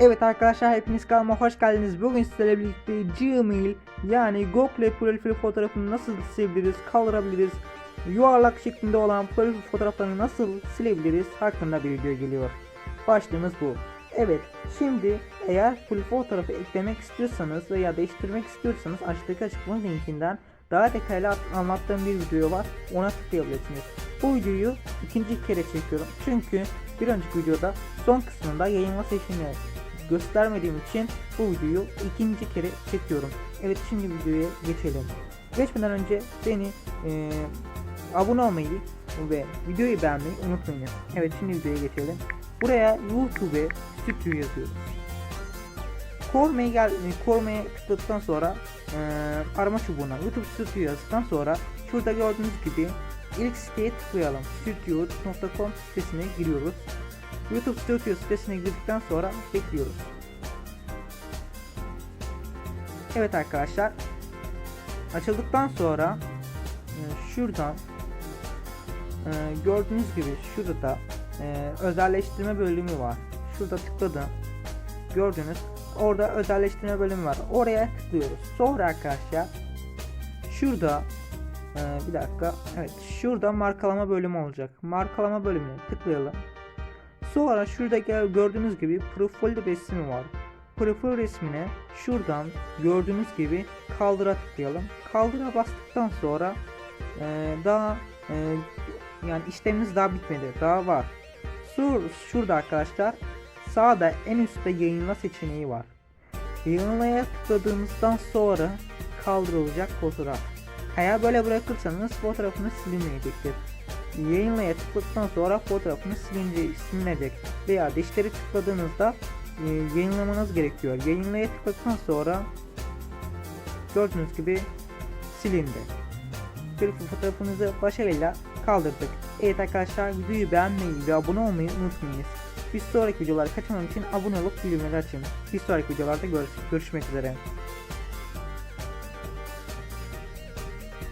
Evet arkadaşlar hepiniz kanalıma hoş geldiniz. Bugün sizlerle birlikte Gmail yani Google profil fotoğrafını nasıl silebiliriz, kaldırabiliriz, yuvarlak şeklinde olan profil fotoğraflarını nasıl silebiliriz hakkında bir video geliyor. Başlığımız bu. Evet şimdi eğer profil fotoğrafı eklemek istiyorsanız veya değiştirmek istiyorsanız aşağıdaki açıklama linkinden daha detaylı anlattığım bir video var ona tıklayabilirsiniz. Bu videoyu ikinci kere çekiyorum çünkü bir önceki videoda son kısmında yayınla seçeneği göstermediğim için bu videoyu ikinci kere çekiyorum. Evet şimdi videoya geçelim. Geçmeden önce beni e, abone olmayı ve videoyu beğenmeyi unutmayın. Evet şimdi videoya geçelim. Buraya YouTube Studio yazıyoruz. Korma'ya gel Korma'ya tıkladıktan sonra e, arama çubuğuna YouTube Studio yazdıktan sonra şurada gördüğünüz gibi ilk siteye tıklayalım. Studio.com sitesine giriyoruz. YouTube Studio sitesine girdikten sonra bekliyoruz. Evet arkadaşlar. Açıldıktan sonra e, şuradan e, gördüğünüz gibi şurada e, özelleştirme bölümü var. Şurada tıkladım. Gördünüz. Orada özelleştirme bölümü var. Oraya tıklıyoruz. Sonra arkadaşlar şurada bir dakika. Evet şurada markalama bölümü olacak. Markalama bölümüne tıklayalım. Sonra şurada gördüğünüz gibi profil resmi var. Profil resmine şuradan gördüğünüz gibi kaldıra tıklayalım. Kaldıra bastıktan sonra e, daha e, yani işlemimiz daha bitmedi. Daha var. Sur, şurada arkadaşlar sağda en üstte yayınla seçeneği var. Yayınlaya tıkladığımızdan sonra kaldırılacak fotoğraf. Eğer böyle bırakırsanız fotoğrafınız silinmeyecektir. Yayınlaya tıkladıktan sonra fotoğrafınız silince, silinecek veya dişleri tıkladığınızda e, yayınlamanız gerekiyor. Yayınlaya tıkladıktan sonra gördüğünüz gibi silindi. Bir fotoğrafınızı başarıyla kaldırdık. Evet arkadaşlar videoyu beğenmeyi ve abone olmayı unutmayınız. Bir sonraki videoları kaçırmamak için abone olup bildirimleri açın. Bir sonraki videolarda görüş- görüşmek üzere.